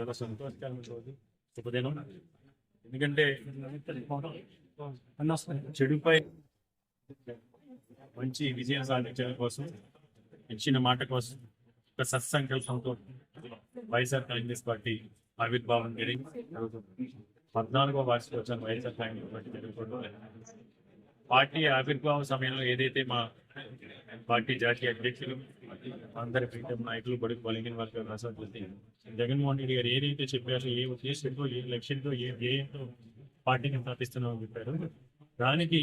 చాలా సంతోషకరమైన రోజు శుభదినం ఎందుకంటే చెడుపై మంచి విజయం సాధించడం కోసం ఇచ్చిన మాట కోసం ఒక సత్సంకల్పంతో వైఎస్ఆర్ కాంగ్రెస్ పార్టీ ఆవిర్భావం జరిగింది పద్నాలుగో వార్షికోత్సవం వైఎస్ఆర్ కాంగ్రెస్ పార్టీ జరుగుతుంది పార్టీ ఆవిర్భావ సమయంలో ఏదైతే మా పార్టీ జాతీయ అధ్యక్షులు అందరి ప్రీతం నాయకులు బడుగు బలిగిన వర్గాల రాష్ట్రపతి జగన్మోహన్ రెడ్డి గారు ఏదైతే చెప్పారో ఏ ఉద్దేశంతో ఏ లక్ష్యంతో ఏ ధ్యేయంతో పార్టీని స్థాపిస్తున్నామని చెప్పారు. దానికి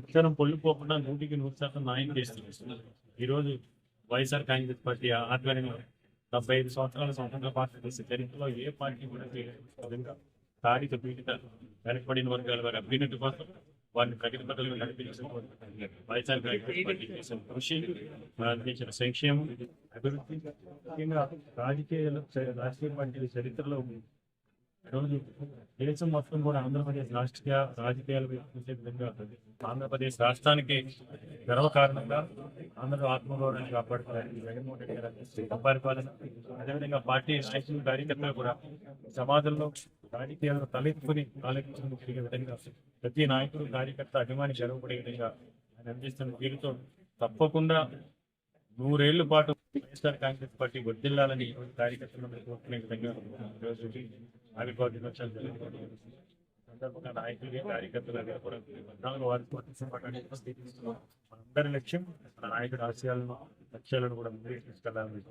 అక్షరం పొల్లుపోకుండా నూటికి నూరు శాతం న్యాయం చేస్తున్నారు. ఈరోజు వైఎస్ఆర్ కాంగ్రెస్ పార్టీ ఆధ్వర్యంలో డెబ్బై ఐదు సంవత్సరాల స్వతంత్ర పార్టీ దేశ చరిత్రలో ఏ పార్టీ కూడా విధంగా తాడిత పీడిత వెనకబడిన వర్గాల వారి అభ్యున్నతి కోసం వారిని ప్రగతి పథకంలో వైఎస్ఆర్ చేసిన కృషి అందించిన సంక్షేమం అభివృద్ధి ముఖ్యంగా రాజకీయాలు రాజకీయ పార్టీల చరిత్రలో రోజు దేశం మొత్తం కూడా ఆంధ్రప్రదేశ్ రాష్ట్రీయ రాజకీయాలు చూసే విధంగా ఆంధ్రప్రదేశ్ రాష్ట్రానికి గర్వకారణంగా ఆంధ్ర ఆత్మగౌరవాన్ని కాపాడుకోవడానికి జగన్మోహన్ రెడ్డి గారు పరిపాలన అదేవిధంగా పార్టీ నాయకులు కార్యకర్తలు కూడా సమాజంలో రాజకీయాలను తలెత్తుకుని ఆలోచించడం జరిగే విధంగా ప్రతి నాయకుడు కార్యకర్త అభిమాని గర్వపడే విధంగా ఆయన అందిస్తున్న తీరుతో తప్పకుండా నూరేళ్ళ పాటు వైఎస్ఆర్ కాంగ్రెస్ పార్టీ వర్దిల్లాలని ఈరోజు కార్యకర్తలను కోరుకునే విధంగా ఈరోజు ఆవిర్భావ దినోత్సవాలు జరుగుతుంది. సందర్భంగా నాయకులు కార్యకర్తలు కూడా పద్నాలుగు వారి మనందరి లక్ష్యం మన నాయకుడి ఆశయాలను లక్ష్యాలను కూడా ముందుకు తీసుకెళ్ళాలని